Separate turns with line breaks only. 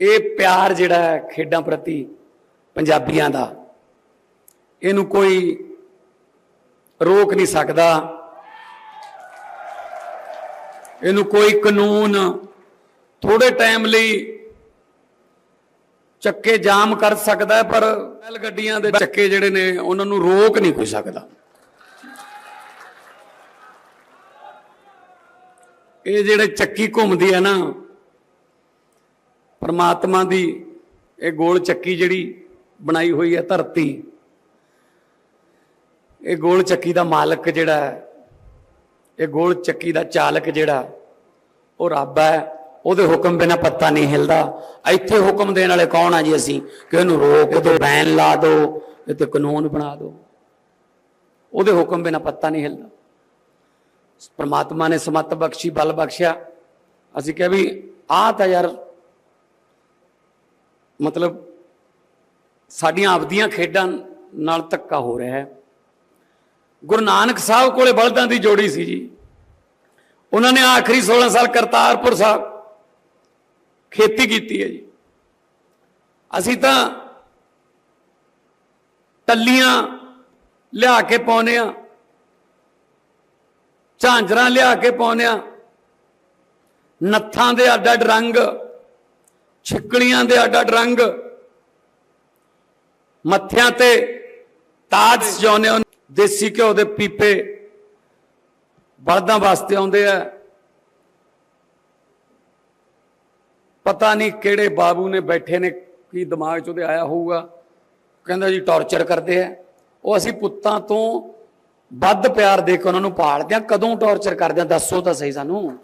ਇਹ ਪਿਆਰ ਜਿਹੜਾ ਹੈ ਖੇਡਾਂ ਪ੍ਰਤੀ ਪੰਜਾਬੀਆਂ ਦਾ, ਇਹਨੂੰ ਕੋਈ ਰੋਕ ਨਹੀਂ ਸਕਦਾ। ਇਹਨੂੰ ਕੋਈ ਕਾਨੂੰਨ ਥੋੜੇ ਟਾਈਮ ਲਈ ਚੱਕੇ ਜਾਮ ਕਰ ਸਕਦਾ ਪਰ ਬੈਲ ਗੱਡੀਆਂ ਦੇ ਚੱਕੇ ਜਿਹੜੇ ਨੇ, ਉਹਨਾਂ ਨੂੰ ਰੋਕ ਨਹੀਂ ਕੋਈ ਸਕਦਾ। ਇਹ ਜਿਹੜੇ ਚੱਕੀ ਘੁੰਮਦੀ ਹੈ ਨਾ ਪਰਮਾਤਮਾ ਦੀ ਇਹ ਗੋਲ ਚੱਕੀ ਜਿਹੜੀ ਬਣਾਈ ਹੋਈ ਹੈ ਧਰਤੀ, ਇਹ ਗੋਲ ਚੱਕੀ ਦਾ ਮਾਲਕ ਜਿਹੜਾ ਹੈ, ਇਹ ਗੋਲ ਚੱਕੀ ਦਾ ਚਾਲਕ ਜਿਹੜਾ, ਉਹ ਰੱਬ ਹੈ। ਉਹਦੇ ਹੁਕਮ ਬਿਨਾ ਪੱਤਾ ਨਹੀਂ ਹਿਲਦਾ। ਇੱਥੇ ਹੁਕਮ ਦੇਣ ਵਾਲੇ ਕੌਣ ਆ ਜੀ ਅਸੀਂ? ਕਿ ਇਹਨੂੰ ਰੋਕ ਦਿਓ ਬੈਨ ਲਾ ਦਿਓ ਤੇ ਕਾਨੂੰਨ ਬਣਾ ਦਿਓ ਉਹਦੇ ਹੁਕਮ ਬਿਨਾ ਪੱਤਾ ਨਹੀਂ ਹਿਲਦਾ। ਪਰਮਾਤਮਾ ਨੇ ਸਮਤ ਬਖਸ਼ੀ, ਬਲ ਬਖਸ਼ਿਆ। ਅਸੀਂ ਕਿਹਾ ਵੀ ਆਹ ਤਾਂ ਯਾਰ ਮਤਲਬ ਸਾਡੀਆਂ ਆਪਦੀਆਂ ਖੇਡਾਂ ਨਾਲ ਧੱਕਾ ਹੋ ਰਿਹਾ ਹੈ। ਗੁਰੂ ਨਾਨਕ ਸਾਹਿਬ ਕੋਲੇ ਬਲਦਾਂ ਦੀ ਜੋੜੀ ਸੀ ਜੀ। ਉਹਨਾਂ ਨੇ ਆਖਰੀ 16 ਸਾਲ ਕਰਤਾਰਪੁਰ ਸਾਹਿਬ ਖੇਤੀ ਕੀਤੀ ਹੈ ਜੀ। ਅਸੀਂ ਤਾਂ ਟੱਲੀਆਂ ਲਿਆ ਕੇ ਪਾਉਨੇ ਆ ਝਾਂਜਰਾਂ ਲਿਆ ਕੇ ਪਾਉਨੇ ਆ ਨੱਥਾਂ ਦੇ ਅੱਡ ਅੱਡ ਰੰਗ ਛਿੱਕਣੀਆਂ ਦੇ ਅੱਡ ਅੱਡ ਰੰਗ। ਮੱਥਿਆਂ ਤੇ ਤਾਜ ਸਜਾਉਨੇ ਦੇਸੀ ਘਿਓ ਦੇ ਪੀਪੇ ਬਲਦਾਂ ਵਾਸਤੇ ਆਉਂਦੇ ਆ। ਪਤਾ ਨਹੀਂ ਕਿਹੜੇ ਬਾਬੂ ਨੇ ਬੈਠੇ ਨੇ, ਕੀ ਦਿਮਾਗ 'ਚ ਉਹਦੇ ਆਇਆ ਹੋਊਗਾ। ਕਹਿੰਦਾ ਜੀ ਟੌਰਚਰ ਕਰਦੇ ਆ। ਉਹ ਅਸੀਂ ਪੁੱਤਾਂ ਤੋਂ ਵੱਧ ਪਿਆਰ ਦੇ ਕੇ ਉਹਨਾਂ ਨੂੰ ਪਾਲਦੇ ਆ। ਕਦੋਂ ਟੌਰਚਰ ਕਰਦੇ ਆ? ਦੱਸੋ ਤਾਂ ਸਹੀ ਸਾਨੂੰ।